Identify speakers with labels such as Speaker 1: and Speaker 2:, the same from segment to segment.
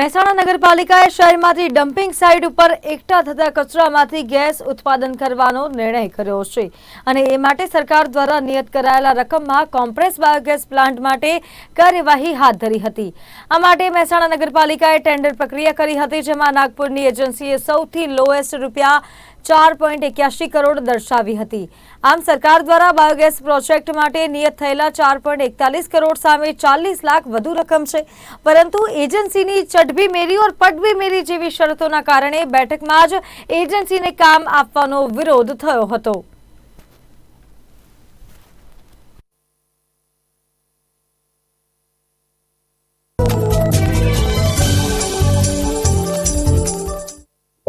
Speaker 1: મહેસાણા નગરપાલિકાએ શહેરમાંથી dumping site ઉપર એકઠા થતા કચરામાંથી ગેસ ઉત્પાદન કરવાનો નિર્ણય કર્યો છે. અને એ માટે સરકાર દ્વારા નિયત કરાયેલા રકમમાં કોમ્પ્રેસ બાયોગેસ પ્લાન્ટ માટે કાર્યવાહી હાથ ધરી હતી. આ માટે મહેસાણા નગરપાલિકાએ ટેન્ડર પ્રક્રિયા કરી હતી, જેમાં નાગપુરની એજન્સીએ સૌથી લોએસ્ટ રૂપિયા ચાર પોઈન્ટ એક્યાસી કરોડ દર્શાવી હતી. આમ સરકાર દ્વારા બાયોગેસ પ્રોજેક્ટ માટે નિયત થયેલા ચાર પોઈન્ટ એકતાલીસ કરોડ સામે ચાલીસ લાખ વધુ રકમ છે. પરંતુ એજન્સીની ચડબી મેરી ઓર પટબી મેરી જેવી શરતોના કારણે બેઠકમાં જ એજન્સીને કામ આપવાનો વિરોધ થયો હતો.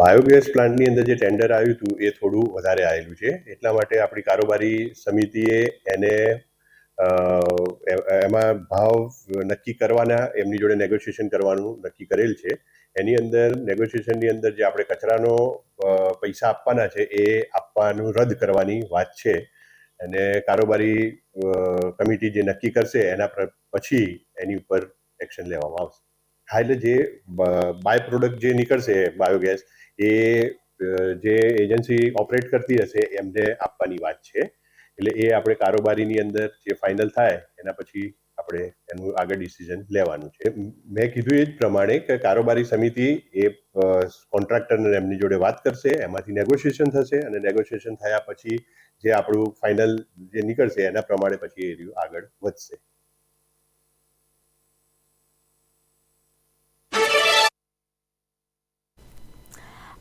Speaker 2: બાયોગેસ પ્લાન્ટની અંદર જે ટેન્ડર આવ્યું હતું, એ થોડું વધારે આવેલું છે. એટલા માટે આપણી કારોબારી સમિતિએ એને એમાં ભાવ નક્કી કરવાના, એમની જોડે નેગોશિએશન કરવાનું નક્કી કરેલ છે. એની અંદર નેગોશિએશનની અંદર જે આપણે કચરાનો પૈસા આપવાના છે, એ આપવાનું રદ કરવાની વાત છે. અને કારોબારી કમિટી જે નક્કી કરશે, એના પછી એની ઉપર એક્શન લેવામાં આવશે. હા એટલે જે બાય પ્રોડક્ટ જે નીકળશે બાયોગેસ એ જે એજન્સી ઓપરેટ કરતી હશે, એમને આપવાની વાત છે. એટલે એ આપણે કારોબારીની અંદર જે ફાઇનલ થાય, એના પછી આપણે એનું આગળ ડિસિઝન લેવાનું છે. મેં કીધું એ જ પ્રમાણે કે કારોબારી સમિતિ એ કોન્ટ્રાક્ટરને એમની જોડે વાત કરશે, એમાંથી નેગોશિએશન થશે અને નેગોશિએશન થયા પછી જે આપણું ફાઇનલ જે નીકળશે, એના પ્રમાણે પછી એ આગળ વધશે.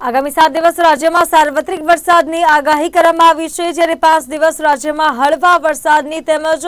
Speaker 1: આગામી સાત દિવસ રાજ્યમાં સાર્વત્રિક વરસાદની આગાહી કરવામાં આવી છે. જ્યારે પાંચ દિવસ રાજ્યમાં હળવા વરસાદની તેમજ